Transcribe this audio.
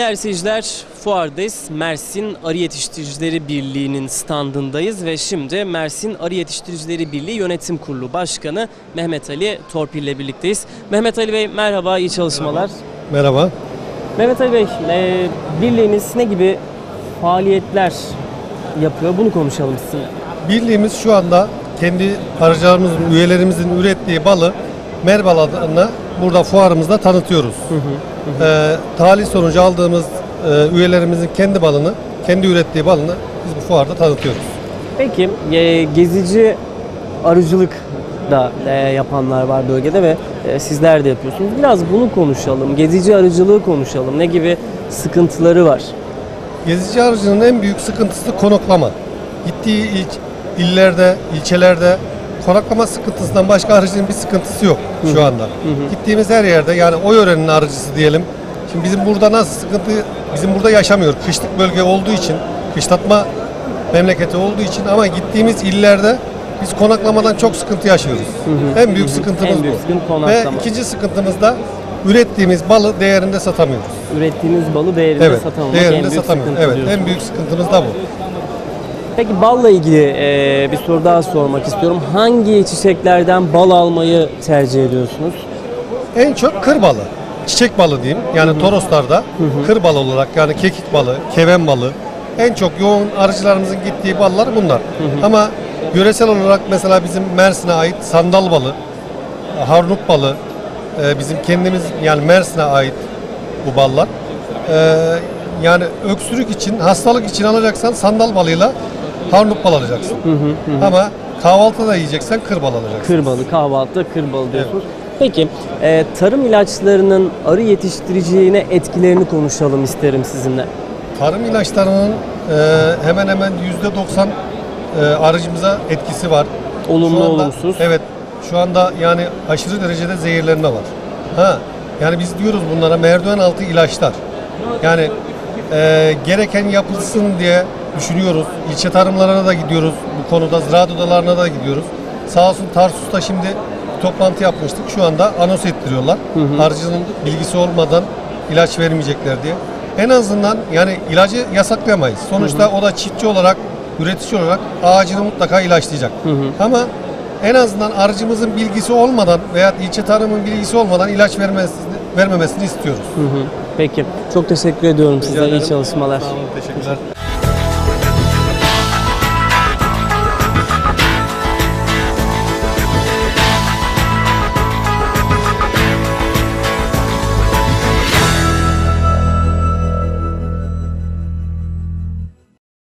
Değerli seyirciler, fuardayız. Mersin Arı Yetiştiricileri Birliği'nin standındayız ve şimdi Mersin Arı Yetiştiricileri Birliği Yönetim Kurulu Başkanı Mehmet Ali Torpil ile birlikteyiz. Mehmet Ali Bey merhaba, iyi çalışmalar. Merhaba. Mehmet Ali Bey, e, birliğiniz ne gibi faaliyetler yapıyor? Bunu konuşalım sizinle. Birliğimiz şu anda kendi arıcılarımızın, üyelerimizin ürettiği balı Merbal adına burada fuarımızda tanıtıyoruz. Ee, talih sonucu aldığımız e, üyelerimizin kendi balını, kendi ürettiği balını biz bu fuarda tanıtıyoruz. Peki e, gezici arıcılık da e, yapanlar var bölgede ve e, sizler de yapıyorsunuz. Biraz bunu konuşalım. Gezici arıcılığı konuşalım. Ne gibi sıkıntıları var? Gezici arıcının en büyük sıkıntısı konaklama. Gittiği il, illerde, ilçelerde konaklama sıkıntısından başka arıcının bir sıkıntısı yok şu anda. Gittiğimiz her yerde yani o yörenin arıcısı diyelim. Şimdi bizim burada nasıl sıkıntı, bizim burada yaşamıyor. Kışlık bölge olduğu için, kışlatma memleketi olduğu için ama gittiğimiz illerde biz konaklamadan çok sıkıntı yaşıyoruz. En büyük sıkıntımız En büyük bu. sıkıntı Ve ikinci sıkıntımız da ürettiğimiz balı değerinde satamıyoruz. Ürettiğiniz balı değerinde Evet, satamamak en değerinde büyük satamıyoruz. Evet, en büyük sıkıntımız da bu. Peki balla ilgili e, bir soru daha sormak istiyorum. Hangi çiçeklerden bal almayı tercih ediyorsunuz? En çok kır balı, çiçek balı diyeyim. Yani Toroslarda kır balı olarak yani kekik balı, keven balı. En çok yoğun arıcılarımızın gittiği ballar bunlar. Ama yöresel olarak mesela bizim Mersin'e ait sandal balı, harnup balı, e, bizim kendimiz yani Mersin'e ait bu ballar. E, yani öksürük için, hastalık için alacaksan sandal balıyla harnup bal alacaksın. Ama kahvaltıda yiyeceksen kır bal alacaksın. Kır balı, kahvaltıda kır balı diyorsunuz. Peki e, tarım ilaçlarının arı yetiştiriciliğine etkilerini konuşalım isterim sizinle. Tarım ilaçlarının e, hemen hemen yüzde 90 e, arıcımıza etkisi var. Olumlu, Şu anda- olumsuz. Evet. Şu anda yani aşırı derecede zehirlenme var. Ha. Yani biz diyoruz bunlara merdiven altı ilaçlar. Yani e, gereken yapılsın diye düşünüyoruz. İlçe tarımlarına da gidiyoruz. Bu konuda ziraat odalarına da gidiyoruz. Sağ olsun Tarsus'ta şimdi bir toplantı yapmıştık. Şu anda anons ettiriyorlar. Arıcının bilgisi olmadan ilaç vermeyecekler diye. En azından yani ilacı yasaklayamayız. Sonuçta o da çiftçi olarak, üretici olarak ağacını mutlaka ilaçlayacak. Ama en azından arıcımızın bilgisi olmadan veya ilçe tarımın bilgisi olmadan ilaç vermesini, vermemesini istiyoruz. Hı hı. Peki. Çok teşekkür ediyorum size. İyi ederim. çalışmalar. Sağ olun, teşekkürler.